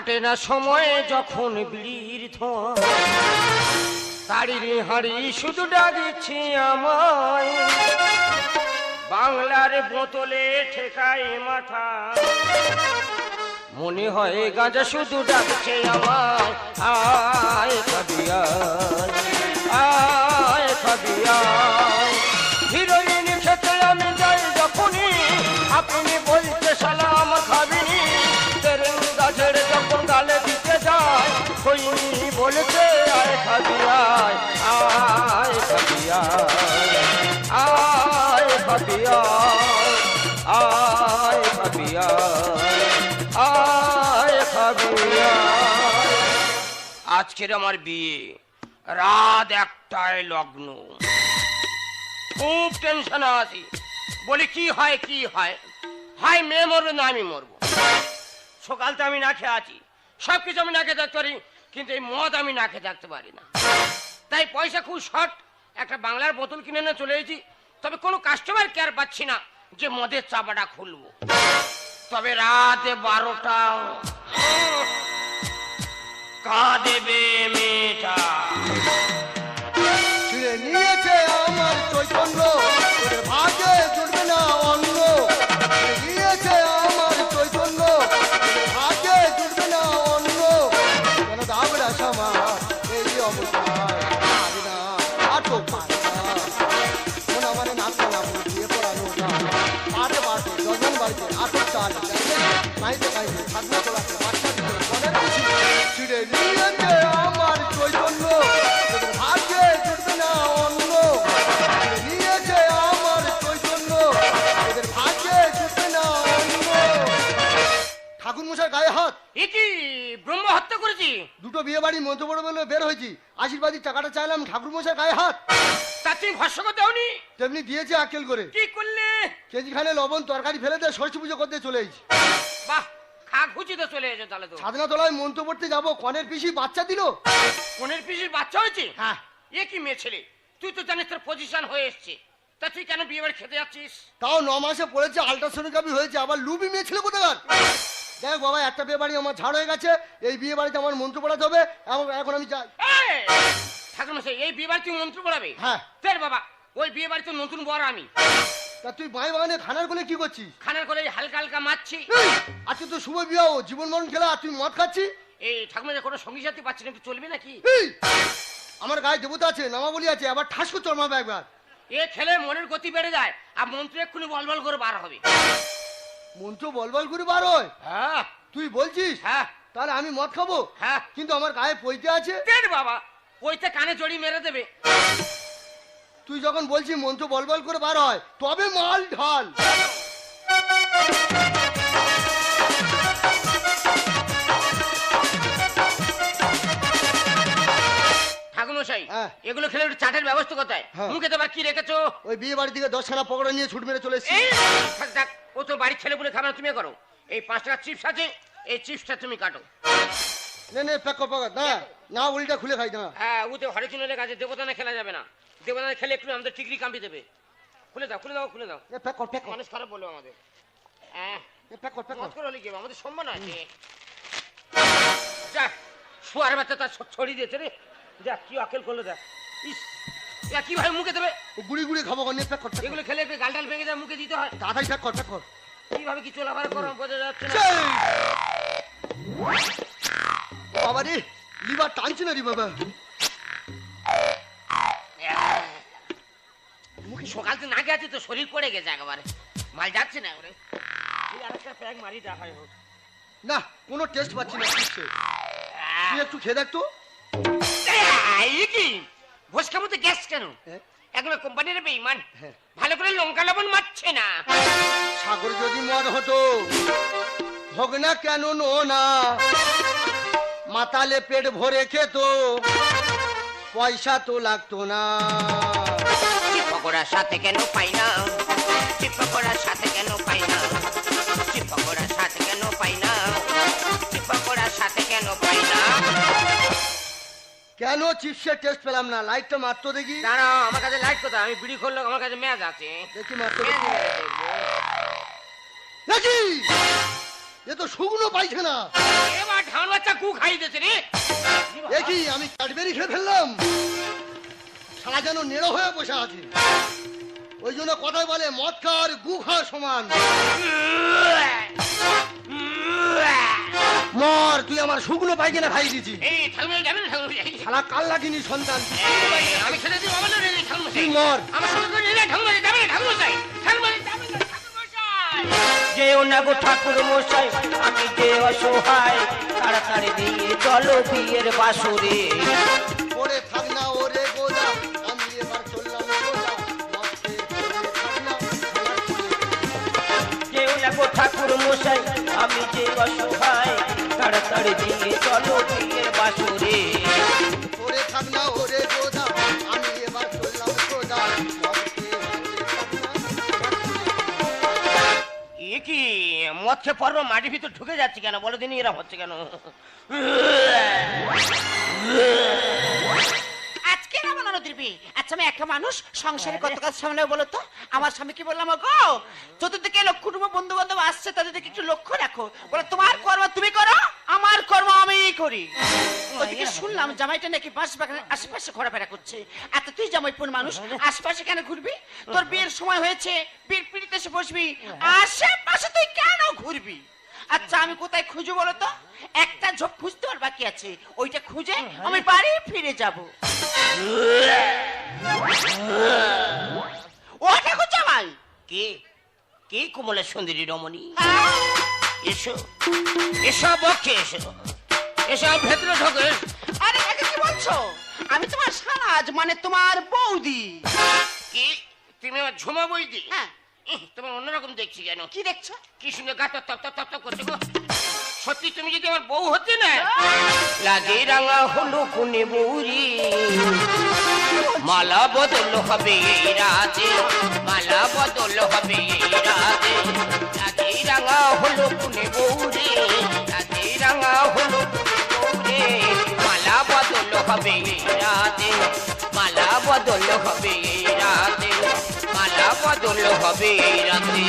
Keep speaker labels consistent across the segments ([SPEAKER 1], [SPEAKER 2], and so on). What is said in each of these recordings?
[SPEAKER 1] কাটে না সময় যখন বিড়ির ধোঁয়া। তারির হাড়ি শুধু ডাকছে আমায়। বাংলার বোতলে ঠেকায় মাথা। মনে হয় গাঁজা শুধু ডাকছে আমায়। আয় খাবিয়ায় আয়। খাবিয়ায় হিরোইন খেতে আমি যাই যখনই। আপনি বলতে সালাম হইনি বলছে, আয় খাবিয়ায় আয় খাবিয়ায় আয় খাবিয়ায় আয় আজকের আমার বিয়ে, রাত একটায় লগ্ন। খুব টেনশন আছি, বলি কি হয় কি হয়? হয় মেয়ে মরবে না আমি মরবো। সকাল তো আমি না খেয়ে আছি সব কিছু আমি না খেয়ে থাকতে পারি কিন্তু এই মদ আমি না খেয়ে থাকতে পারি না। তাই পয়সা খুব শর্ট। একটা বাংলার বোতল কিনে নিয়ে চলে এসেছি। তবে কোনো কাস্টমার কেয়ার পাচ্ছি না যে মদের চাপাটা খুলবো। তবে রাতে বারোটা কাঁদেবে মেয়েটা।
[SPEAKER 2] মশাই গায়ে হাত।
[SPEAKER 1] এ কি ব্রহ্ম হত্যা করেছি?
[SPEAKER 2] দুটো বিয়ে বাড়ি মন্ত্র বড় বলে বের হয়েছি। আশীর্বাদী টাকাটা চাইলাম ঠাকুর মশাই গায়ে হাত।
[SPEAKER 1] তা তুমি ভস্য করতে হওনি
[SPEAKER 2] তেমনি দিয়েছে আকেল করে।
[SPEAKER 1] কি করলে?
[SPEAKER 2] কেজি খানে লবণ তরকারি ফেলে দিয়ে ষষ্ঠী পুজো করতে চলে এসেছি।
[SPEAKER 1] বাহ খা ঘুচিতে চলে এসে তাহলে তো।
[SPEAKER 2] সাধনা তলায় মন্ত্র পড়তে যাব কনের পিসি বাচ্চা দিল?
[SPEAKER 1] কোনের পিসির বাচ্চা হয়েছে?
[SPEAKER 2] হ্যাঁ।
[SPEAKER 1] এ কি মেয়ে ছেলে? তুই তো জানিস তোর পজিশন হয়ে এসছে। তা তুই কেন বিয়ে বাড়ি খেতে যাচ্ছিস?
[SPEAKER 2] তাও ন মাসে পড়েছে আল্ট্রাসোনোগ্রাফি হয়েছে আবার লুবি মেয়ে ছিল কোথাকার? দেখ বাবা একটা বিয়ে বাড়ি আমার ঝাড় হয়ে গেছে এই বিয়ে বাড়িতে আমার মন্ত্র পড়াতে হবে এবং এখন আমি যাই
[SPEAKER 1] এই! ঠাকুর এই বিয়ে বাড়ি তুই মন্ত্র পড়াবে।
[SPEAKER 2] হ্যাঁ।
[SPEAKER 1] ফের বাবা ওই বিয়ে বাড়িতে নতুন বর আমি।
[SPEAKER 2] তা তুই বাঁয়ে বাগানে খানার কোলে কি করছিস?
[SPEAKER 1] খানার এই হালকা হালকা মারছি।
[SPEAKER 2] আজকে তো শুভ বিবাহ জীবন মরণ খেলা আর তুই মদ খাচ্ছি
[SPEAKER 1] এই ঠাকুর মশাই কোনো সঙ্গী সাথী পাচ্ছি না একটু চলবে নাকি?
[SPEAKER 2] আমার গায়ে দেবতা আছে নামাবলি আছে আবার ঠাস করে চড়মাবে একবার।
[SPEAKER 1] এ খেলে মনের গতি বেড়ে যায় আর মন্ত্র এক্ষুনি বল বল করে বার হবে।
[SPEAKER 2] মন্ত্র বলবল করে বার হয়।
[SPEAKER 1] হ্যাঁ।
[SPEAKER 2] তুই বলছিস?
[SPEAKER 1] হ্যাঁ।
[SPEAKER 2] তাহলে আমি মদ খাব?
[SPEAKER 1] হ্যাঁ।
[SPEAKER 2] কিন্তু আমার গায়ে পইতে আছে?
[SPEAKER 1] বাবা পইতে কানে জড়ি মেরে দেবে।
[SPEAKER 2] তুই যখন বলছিস মন্ত্র বলবল করে বার হয় তবে মাল ঢাল।
[SPEAKER 1] ঠাকুর
[SPEAKER 2] হ্যাঁ।
[SPEAKER 1] এগুলো খেলে একটু চাটের ব্যবস্থা কোথায়?
[SPEAKER 2] হ্যাঁ।
[SPEAKER 1] মুখে দেবার কি রেখেছো?
[SPEAKER 2] ওই বিয়ে বাড়ি থেকে দশখানা পকড়া নিয়ে ছুট মেরে চলে এসেছি।
[SPEAKER 1] ও তো বাড়ির ছেলে বলে খাবার তুমি করো। এই পাঁচ টাকা চিপস আছে এই চিপসটা তুমি কাটো।
[SPEAKER 2] নে নে প্যাক কর না না উল্টা খুলে খাই না
[SPEAKER 1] হ্যাঁ ও ওতে হরিচুনের কাছে দেবতানে খেলা যাবে না। দেবতানে খেলে একটু আমাদের টিকরি কাম্পি দেবে। খুলে দাও খুলে দাও খুলে দাও।
[SPEAKER 2] প্যাক কর প্যাক
[SPEAKER 1] মানুষ খারাপ বলব আমাদের। হ্যাঁ।
[SPEAKER 2] এ প্যাক কর প্যাক কর।
[SPEAKER 1] করে হলে কি আমাদের সম্মান আছে। যা শুয়ার বাচ্চা তার ছড়িয়ে দিয়েছে রে। যা কি আকেল করল দেখ। ইস এ কি ভাই মুখে দেবে?
[SPEAKER 2] গুড়ি গুড়ি খাব নে প্যাক কর
[SPEAKER 1] এগুলো খেলে একটু গাল টাল ভেঙে যায় মুখে দিতে হয়।
[SPEAKER 2] তাড়াতাড়ি প্যাক কর প্যাক কর।
[SPEAKER 1] কীভাবে কি চলাফেরা করো বোঝা যাচ্ছে না।
[SPEAKER 2] বাবা রে লিভার টানছে না রে বাবা।
[SPEAKER 1] মুখে সকাল থেকে না গেছে তো শরীর পড়ে গেছে একেবারে। মাল যাচ্ছে না ওরে আরেকটা প্যাক মারি দেখাই হোক।
[SPEAKER 2] না কোনো টেস্ট পাচ্ছি না একটু খেয়ে দেখ তো।
[SPEAKER 1] এই কি? ভোজ খাব তো গ্যাস কেন?
[SPEAKER 2] হ্যাঁ?
[SPEAKER 1] কোম্পানির বেইমান।
[SPEAKER 2] হ্যাঁ।
[SPEAKER 1] ভালো করে লঙ্কা লবণ মারছে না।
[SPEAKER 2] সাগর যদি মদ হতো কেন নো না মাতালে পেট ভরে খেত পয়সা তো লাগতো না।
[SPEAKER 1] পকোড়ার সাথে কেন পাই না? পকোড়ার সাথে কেন কেন
[SPEAKER 2] চিপসের টেস্ট পেলাম না লাইটটা মারতো দেখি।
[SPEAKER 1] দাঁড়াও আমার কাছে লাইট কোথায়? আমি বিড়ি খুললো আমার কাছে ম্যাচ আছে।
[SPEAKER 2] দেখি মারতো দেখি। এ তো শুকনো পাইছে না
[SPEAKER 1] এবার ধান বাচ্চা কু খাই দিয়েছে রে।
[SPEAKER 2] দেখি আমি ক্যাডবেরি খেয়ে ফেললাম। সারা যেন নেড়ো হয়ে বসে আছে। ওই জন্য কথায় বলে মদ খাওয়ার গু খাওয়া সমান। মর তুই আমার শুকনো পাইখানা খাই দিছি
[SPEAKER 1] এই
[SPEAKER 2] শালা কাল লাগিনি সন্তান।
[SPEAKER 1] আমি ছেড়ে দিই আমার রে
[SPEAKER 2] মর।
[SPEAKER 1] আমার সঙ্গে নিলে যেও না গো ঠাকুর মশাই আমি যে অসহায় তাড়াতাড়ি দিয়ে চলো বিয়ের বাসরে।
[SPEAKER 2] ওরে গোদা আমি এবার চললাম গোদা মদ খেয়ে পড়ে থাক
[SPEAKER 1] যেও না গো ঠাকুর মশাই আমি যে অসহায় তাড়াতাড়ি দিয়ে চলো বিয়ের বাসরে।
[SPEAKER 2] পড়ে থাক না ওরে গোদা আমি এবার চললাম গোদা মদ খেয়ে পড়ে থাক না
[SPEAKER 1] এ কি মদ পর্ব মাটির ভিতর ঢুকে যাচ্ছে কেন? বলো দিনই এরা হচ্ছে কেন?
[SPEAKER 3] দিবি আচ্ছা আমি একটা মানুষ সংসারে কত কাজ সামনে বলো তো? আমার স্বামী কি বললাম গো চতুর্দিকে লোক কুটুম্ব বন্ধু বান্ধব আসছে তাদের দিকে একটু লক্ষ্য রাখো। বলে তোমার কর্ম তুমি করো আমার কর্ম আমি করি। ওদিকে শুনলাম জামাইটা নাকি বাস বাগানের আশেপাশে ঘোরাফেরা করছে। এত তুই জামাইপুর মানুষ আশেপাশে কেন ঘুরবি? তোর বিয়ের সময় হয়েছে বিয়ের পিড়িতে এসে বসবি। আশেপাশে তুই কেন ঘুরবি? আচ্ছা আমি কোথায় খুঁজো বলো তো একটা ঝোপ খুঁজতে আর বাকি আছে। ওইটা খুঁজে আমি বাড়ি ফিরে যাব। ও ঠাকুর জামাই!
[SPEAKER 1] কে? কে কোমলের সুন্দরী রমণী? এসো এসো বক্ষে এসো। এসো ভেতরে ঢোকে।
[SPEAKER 3] আরে কাকে কি বলছো? আমি তোমার সারাজ মানে তোমার বৌদি।
[SPEAKER 1] কি? তুমি আমার ঝুমা বই দি
[SPEAKER 3] হ্যাঁ।
[SPEAKER 1] তোমার অন্যরকম দেখছি কেন?
[SPEAKER 3] কি দেখছ?
[SPEAKER 1] কি সুন্দর গা তপ তপ তপ তপ করছে গো? সত্যি তুমি যদি আমার বউ হতে না লাগে রাঙা হলো কোনে বৌরি মালা বদল হবে এই রাতে মালা বদল হবে এই রাতে। লাগে রাঙা হলো কোনে বৌরি লাগে রাঙা হলো কোনে মালা বদল হবে এই রাতে মালা বদল হবে এই রাতে। বদল হবে এই রাতে।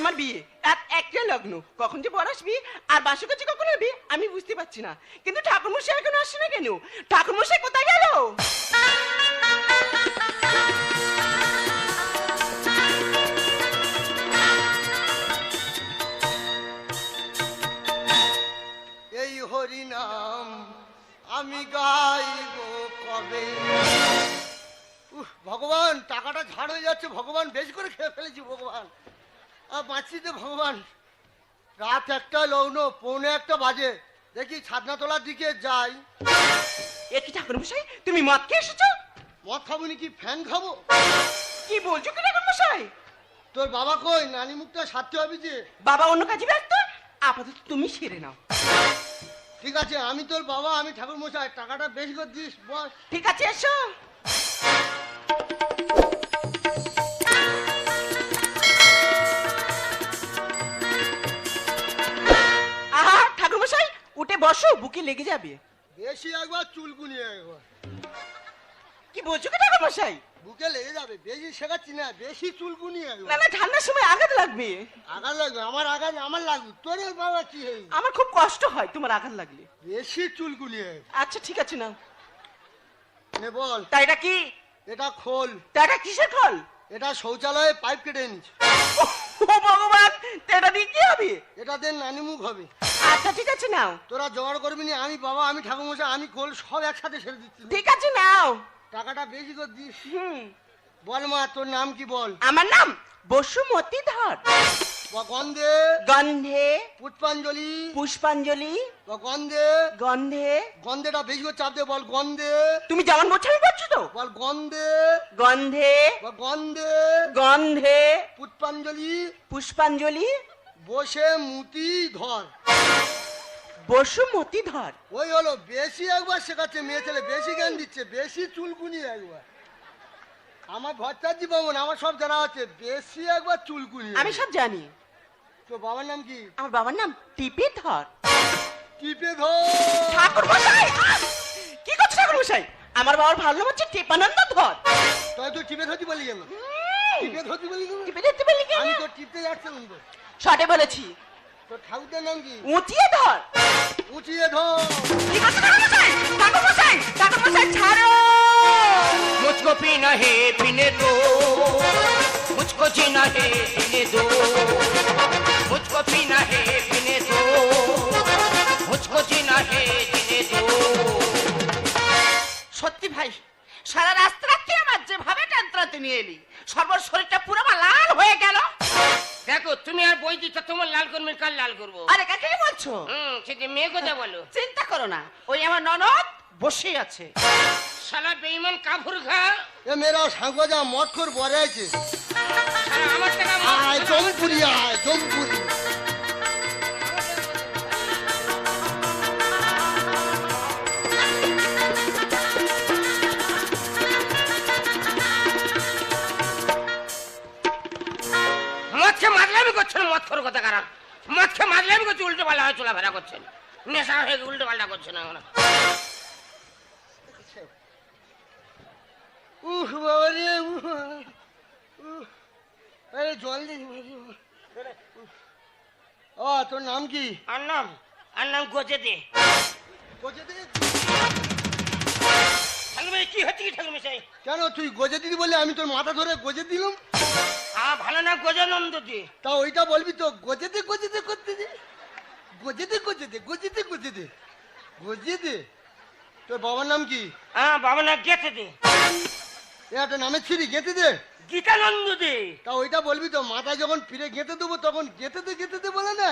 [SPEAKER 4] আমার বিয়ে। রাত একটা লগ্ন। কখন যে বর আসবি আর বাসকাছে কখন আসবি আমি বুঝতে পারছি না। কিন্তু ঠাকুরমশাই এখনও আসছে না কেন? ঠাকুরমশাই কোথায় গেল?
[SPEAKER 2] যাচ্ছে ভগবান বেশ করে খেয়ে ফেলেছি ভগবান। আর বাঁচছি তো ভগবান। রাত একটা লগ্ন পৌনে একটা বাজে। দেখি ছাদনা তোলার দিকে যাই।
[SPEAKER 4] এ কি ঠাকুরমশাই তুমি মদ খেয়ে এসেছ?
[SPEAKER 2] মদ খাব কি ফ্যান খাব?
[SPEAKER 4] কি বলছো কি ঠাকুর মশাই?
[SPEAKER 2] তোর বাবা কই? নানি মুখটা সারতে হবে যে।
[SPEAKER 4] বাবা অন্য কাজে ব্যস্ত? আপাতত তুমি সেরে নাও।
[SPEAKER 2] ঠিক আছে আমি তোর বাবা আমি ঠাকুর মশাই। টাকাটা বেশ করে দিস বস।
[SPEAKER 4] ঠিক আছে এসো। বসো বুকে লেগে যাবে।
[SPEAKER 2] বেশি একবার চুলকুনি একবার।
[SPEAKER 4] কি বলছো কি ঠাকুরমশাই
[SPEAKER 2] বুকে লেগে যাবে বেশি শেখাচ্ছি না বেশি চুলকুনি
[SPEAKER 4] না
[SPEAKER 2] একবার।
[SPEAKER 4] না ঠান্ডার সময় আঘাত লাগবে।
[SPEAKER 2] আঘাত লাগবে আমার আঘাত আমার লাগবে তোর বাবা কি হয়ে
[SPEAKER 4] আমার খুব কষ্ট হয় তোমার আঘাত লাগলে।
[SPEAKER 2] বেশি চুলকুনি একবার।
[SPEAKER 4] আচ্ছা ঠিক আছে না
[SPEAKER 2] নে বল।
[SPEAKER 4] তা এটা কি?
[SPEAKER 2] এটা খোল।
[SPEAKER 4] তা এটা কিসের ফল
[SPEAKER 2] এটা শৌচালয়ে পাইপ কেটে এনেছি।
[SPEAKER 4] ও ভগবান এটা দিয়ে কি হবে?
[SPEAKER 2] এটা দেন নানি মুখ হবে।
[SPEAKER 4] আচ্ছা ঠিক আছে নাও।
[SPEAKER 2] তোরা জোগাড় করবি না আমি বাবা আমি ঠাকুর আমি খোল সব একসাথে সেরে দিচ্ছি।
[SPEAKER 4] ঠিক আছে নাও।
[SPEAKER 2] টাকাটা বেশি করে দিস।
[SPEAKER 4] হুম।
[SPEAKER 2] বল মা তোর নাম কি বল?
[SPEAKER 4] আমার নাম বসুমতি ধর।
[SPEAKER 2] গন্ধে
[SPEAKER 4] গন্ধে
[SPEAKER 2] পুষ্পাঞ্জলি
[SPEAKER 4] পুষ্পাঞ্জলি
[SPEAKER 2] গন্ধে
[SPEAKER 4] গন্ধে
[SPEAKER 2] গন্ধেটা বেশি করে চাপ দে বল গন্ধে।
[SPEAKER 4] তুমি যেমন বলছো আমি বলছো তো।
[SPEAKER 2] বল গন্ধে।
[SPEAKER 4] গন্ধে
[SPEAKER 2] গন্ধে।
[SPEAKER 4] গন্ধে
[SPEAKER 2] পুষ্পাঞ্জলি
[SPEAKER 4] পুষ্পাঞ্জলি
[SPEAKER 2] বসে মুতি ধর।
[SPEAKER 4] বসুমতী ধর।
[SPEAKER 2] ওই হলো বেশি একবার শেখাচ্ছে মেয়ে ছেলে বেশি জ্ঞান দিচ্ছে বেশি চুলকুনি একবার। আমার ভট্টাচার্য বাবন আমার সব জানা আছে। বেশি একবার চুলকুনি
[SPEAKER 4] আমি সব জানি।
[SPEAKER 2] তোর বাবার নাম কি?
[SPEAKER 4] আমার বাবার নাম টিপে ধর
[SPEAKER 2] টিপে ধর
[SPEAKER 4] ঠাকুর মশাই কি করছ ঠাকুর মশাই আমার বাবার ভালো নাম হচ্ছে টিপানন্দ ধর।
[SPEAKER 2] তাই তো টিপে ধরতে বলি কেন? টিপে ধরতে বলি কেন?
[SPEAKER 4] টিপে ধরতে বললি কেন?
[SPEAKER 2] আমি তো টিপতে যাচ্ছিলাম তো।
[SPEAKER 4] শর্টে বলেছি।
[SPEAKER 2] তোর ঠাকুরটার নাম কি?
[SPEAKER 4] উঁচিয়ে ধর।
[SPEAKER 2] উঁচিয়ে ধর!
[SPEAKER 4] কি করছ ঠাকুর মশাই ঠাকুর মশাই ঠাকুর মশাই ছাড়ো!
[SPEAKER 1] मुझको पीना है पीने दो मुझको जीना है जीने दो मुझको पीना है पीने दो मुझको जीना है जीने दो
[SPEAKER 3] সত্যি ভাই সারা রাস্তা রাত্রি আমার যেভাবে টানতে নিয়ে এলি সর্বর শরীরটা পুরো আমার লাল হয়ে গেল
[SPEAKER 1] দেখো তুমি আর বই দিচ্ছ তোমার লাল করবে কাল লাল করবো
[SPEAKER 3] আরে কাকে বলছো
[SPEAKER 1] হুম সেটি মেয়ে কথা বলো
[SPEAKER 3] চিন্তা করো না ওই আমার ননদ বসে আছে
[SPEAKER 1] শালা বেইমান কাফুর খা।
[SPEAKER 2] এ মেয়েরা সাঙ্গজা মটখর বরে আছে।
[SPEAKER 1] শালা আমার টাকা
[SPEAKER 2] আয় জমপুরি আয় জমপুরি।
[SPEAKER 1] মদকে মাতলামি করছেন মদ খোর কথা কারণ। মদকে মাতলামি করছে উল্টো পাল্টা হয়ে চলাফেরা করছেন নেশা হয়ে উল্টো পাল্টা করছেন এখন
[SPEAKER 2] উহ বাবা রে। আরে জল দে ও তোর নাম কি?
[SPEAKER 1] আর নাম আর নাম গোজে দে
[SPEAKER 2] গোজে দে
[SPEAKER 1] ঠাকুর কি হচ্ছে কি মশাই
[SPEAKER 2] কেন তুই গোজে দিদি বলে আমি তোর মাথা ধরে গোজে দিলাম?
[SPEAKER 1] আ ভালো না গজানন্দ দে।
[SPEAKER 2] তা ওইটা বলবি তো গোজে দে গোজে দে করতে দে। গোজে দে গোজে দে গোজে দে গোজে দে গোজে দে তোর বাবার নাম কি?
[SPEAKER 1] হ্যাঁ বাবা না গেছে দে।
[SPEAKER 2] একটা নামের ছিরি গেঁথে দে।
[SPEAKER 1] গীতানন্দ দে?
[SPEAKER 2] তা ওইটা বলবি তো মাথায় যখন ফিরে গেঁথে দেবো তখন গেঁথে দে গেঁথে দে বলে না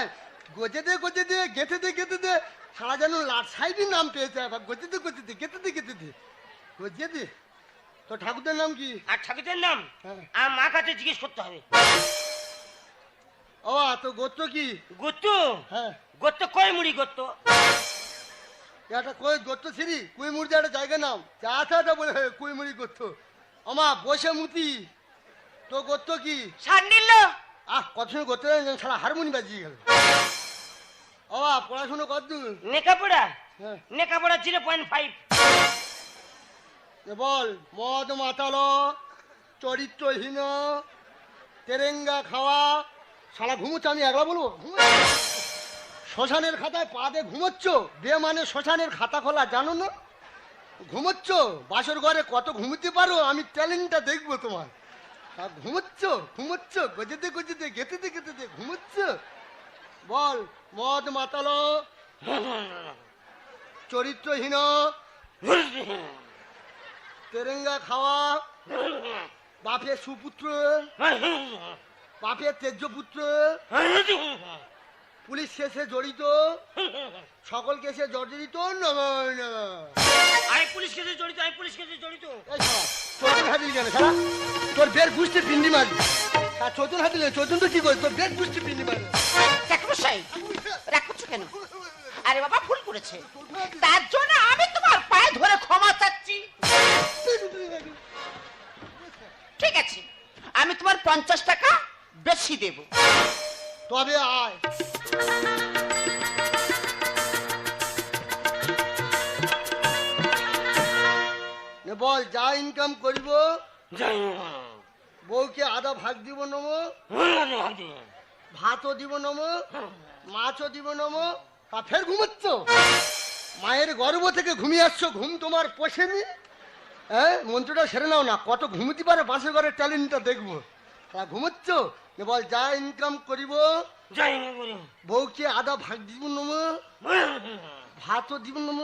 [SPEAKER 2] গোজে দে গোজে দে গেঁথে দে গেঁথে দে। সারা যেন লাট সাইডই নাম পেয়েছে আবার গোজে দে গোজে দে গেঁথে দে গেঁথে দে। গোজে দে। তোর ঠাকুরদের নাম কি?
[SPEAKER 1] আর ঠাকুরের নাম?
[SPEAKER 2] হ্যাঁ।
[SPEAKER 1] আর মা কাছে জিজ্ঞেস করতে হবে।
[SPEAKER 2] ও তোর গোত্র কি?
[SPEAKER 1] গুত্তু
[SPEAKER 2] হ্যাঁ।
[SPEAKER 1] গোত্ত কয় মুড়ি গোত্ত
[SPEAKER 2] একটা কই গোত্র ছিরি কুইমুড়ি একটা জায়গা নাম। চা চাটা বলে কুইমুড়ি গোত্র। আমা বসে মুতি। তো গোত্র কি?
[SPEAKER 3] সান্ডিল্য
[SPEAKER 2] আহ কত সময় সারা হারমোনি বাজিয়ে গেল। ও পড়াশুনো কত দূর
[SPEAKER 1] নেকাপড়া?
[SPEAKER 2] হ্যাঁ।
[SPEAKER 1] নেকাপড়া জিরো পয়েন্ট ফাইভ।
[SPEAKER 2] বল মদ মাতালো চরিত্রহীন তেরেঙ্গা খাওয়া সারা ঘুমোচ্ছ আমি একলা বলব? শ্মশানের খাতায় পা দিয়ে ঘুমোচ্ছ? বে মানে শ্মশানের খাতা খোলা জানো না? ঘুমোচ্ছ? বাসর ঘরে কত ঘুমোতে পারো? আমি ট্যালেন্টটা দেখব তোমার। আর ঘুমোচ্ছ? ঘুমোচ্ছ? গজেতে গজেতে গেতেতে গেতেতে ঘুমোচ্ছ? বল, মদ মাতালো। চরিত্রহীন। তেরেঙ্গা খাওয়া। বাপের সুপুত্র। বাপের তেজ্যপুত্র। পুলিশ কেসে জড়িত? সকল কেসে জর্জরিত? নমঃ।
[SPEAKER 1] আমি পুলিশ কেসে জড়িত আমি পুলিশ কেসে জড়িত।
[SPEAKER 2] এই শালা, চোদন হাতিল কেন? তোর বের গুষ্টি পিন্ডি মারি আর চোদন হাতিল চোদন তো কি করে? তোর বের গুষ্টি পিন্ডি মারি
[SPEAKER 3] ঠাকুরমশাই রাগ করছ কেন? আরে বাবা ভুল করেছে। তার জন্য আমি তোমার পায়ে ধরে ক্ষমা চাচ্ছি। ঠিক আছে আমি তোমার পঞ্চাশ টাকা বেশি দেব।
[SPEAKER 2] তবে আয়। বল, যা ইনকাম করিব, বউকে আধা ভাগ দিব নম, ভাতও দিব নম, মাছও দিব নম, তা ফের ঘুমোচ্ছ? মায়ের গর্ভ থেকে ঘুমিয়ে আসছো, ঘুম তোমার পোষেনি? হ্যাঁ মন্ত্রটা সেরে নাও না, কত ঘুমোতে পারে, বাসে ঘরের ট্যালেন্টটা দেখব। তা ঘুমোচ্ছ? নে বল যা ইনকাম করিব।
[SPEAKER 1] করি
[SPEAKER 2] বউকে আধা ভাগ দিব নম। ভাতও দিব নম।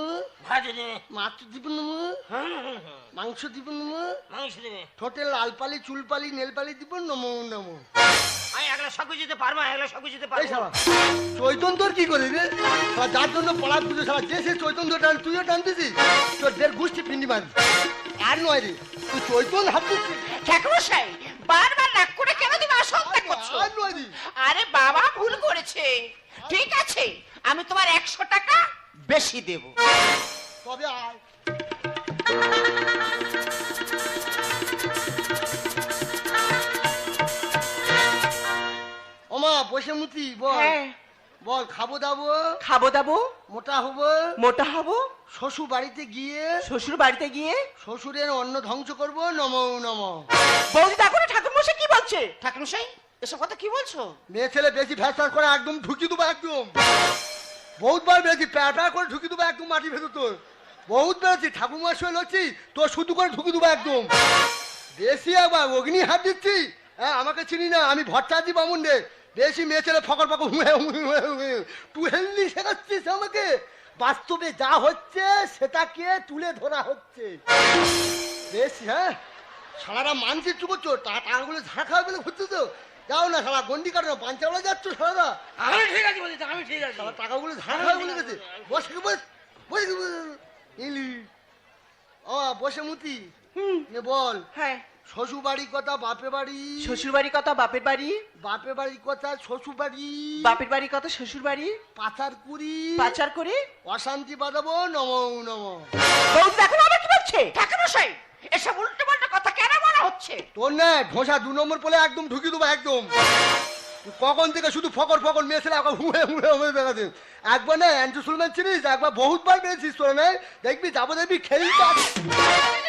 [SPEAKER 1] দে
[SPEAKER 2] মাছ দিব নম। মাংস দিব নম।
[SPEAKER 1] মাংস দেবে।
[SPEAKER 2] ঠোঁটে লাল পালি চুল পালি নেল পালি দিব নম নম।
[SPEAKER 1] আমি একলা সব কিছু দিতে পারব একলা সব কিছু দিতে
[SPEAKER 2] এই
[SPEAKER 1] পারব।
[SPEAKER 2] শালা চৈতন তোর কি করে রে? শালা যার জন্য পড়া পুজো শালা যে সে চৈতন তোর টান তুইও টানতেছিস তোর দেড় গোষ্ঠী পিন্ডি মারি আর নয় রে তুই চৈতন হাঁটতেছিস
[SPEAKER 3] ঠাকুরমশাই বারবার রাগ করে কেন তুমি অসংখ্য করছ
[SPEAKER 2] আর
[SPEAKER 3] বাবা ভুল করেছে। ঠিক আছে আমি তোমার একশো টাকা বেশি দেব।
[SPEAKER 2] তবে আয়। ওমা বসে মুতি বল।
[SPEAKER 4] হ্যাঁ।
[SPEAKER 2] বল খাব দাবো?
[SPEAKER 4] খাব দাবো?
[SPEAKER 2] মোটা হব?
[SPEAKER 4] মোটা হব?
[SPEAKER 2] শ্বশুর বাড়িতে গিয়ে?
[SPEAKER 4] শ্বশুর বাড়িতে গিয়ে?
[SPEAKER 2] শ্বশুরের অন্ন ধ্বংস করব? নম নম।
[SPEAKER 4] বৌদি দেখো না ঠাকুর মশাই কি বলছে?
[SPEAKER 3] ঠাকুরমশাই? এসব কথা কি বলছো?
[SPEAKER 2] মেয়ে ছেলে বেশি ফ্যাসার করে একদম ঢুকি দেবো একদম। বহুতবার বেশি প্যাটা করে ঢুকি দেবো একদম মাটি ভেতর তোর। বহুত বেড়েছি ঠাকুরমার সঙ্গে লড়ছি তোর শুধু করে ঢুকি দেবো একদম। বেশি আবার অগ্নি হাত দিচ্ছি। হ্যাঁ আমাকে চিনি না, আমি ভট্টাচি বামুন রে বেশি মেয়ে ছেলে ফকর ফকর টু হেলদি শেখাচ্ছিস আমাকে? বাস্তবে যা হচ্ছে সেটাকে তুলে ধরা হচ্ছে? বেশ হ্যাঁ। সারারা মানসিক চুপ টাকাগুলো খাওয়া বলে ঘুরছো তো যাও না সারা গন্ডি কাটো পাঞ্চাওয়ালা যাচ্ছ সারাদা
[SPEAKER 1] আমি ঠিক আছে বলি আমি ঠিক আছে।
[SPEAKER 2] সারা টাকাগুলো ঝাড়া খাওয়া বলে গেছে। বসে বস বসে ইলি। ও বসে মুতি।
[SPEAKER 4] হুম।
[SPEAKER 2] নে বল।
[SPEAKER 4] হ্যাঁ।
[SPEAKER 2] শ্বশুর বাড়ির কথা বাপে বাড়ি।
[SPEAKER 4] শ্বশুর বাড়ির কথা বাপের বাড়ি?
[SPEAKER 2] বাপে বাড়ির কথা শ্বশুর বাড়ি।
[SPEAKER 4] বাপের বাড়ির কথা শ্বশুর বাড়ি?
[SPEAKER 2] পাচার কুড়ি
[SPEAKER 4] পাচার করে?
[SPEAKER 2] অশান্তি বাঁধাবো নম নম।
[SPEAKER 4] বৌদি দেখো না আবার কি বলছে?
[SPEAKER 3] ঠাকুরমশাই এসব উল্টো পাল্টা হচ্ছে
[SPEAKER 2] তোর না ঢোসা দু নম্বর পলে একদম ঢুকি দেবো একদম কখন থেকে শুধু ফকর ফকর মেয়ে ছেলে একবার হুয়ে হুয়ে হুয়ে বেড়াতে একবার না অ্যান্টু সুলমান চিনিস একবার বহুতবার পেয়েছিস তোরা না দেখবি যাব দেখবি খেলটা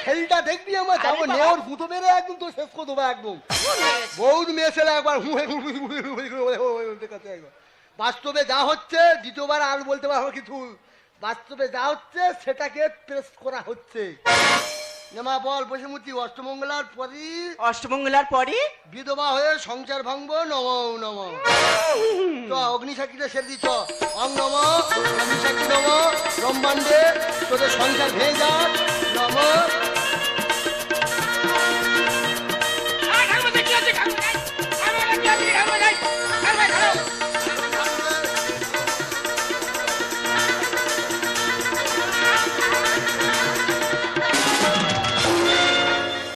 [SPEAKER 2] খেলটা দেখবি আমার যাব নেওয়ার ফুটো মেরে একদম তোর শেষ করে দেবো একদম বহুত মেয়ে ছেলে একবার হুয়ে হুয়ে হুয়ে হুয়ে হুয়ে হুয়ে হুয়ে দেখাচ্ছে একবার বাস্তবে যা হচ্ছে দ্বিতীয়বার আর বলতে পারব কিছু বাস্তবে যা হচ্ছে সেটাকে প্রেস করা হচ্ছে নেমা বল বসে মুতি অষ্টমঙ্গলার পরই
[SPEAKER 4] অষ্টমঙ্গলার পরে
[SPEAKER 2] বিধবা হয়ে সংসার ভাঙবো নম নম। চ অগ্নিসাক্ষীটা সেরে দিচ্ছ। অং নম অগ্নিসাক্ষী নম। ব্রহ্মাণ্ডে তোদের সংসার ভেঙে যা নম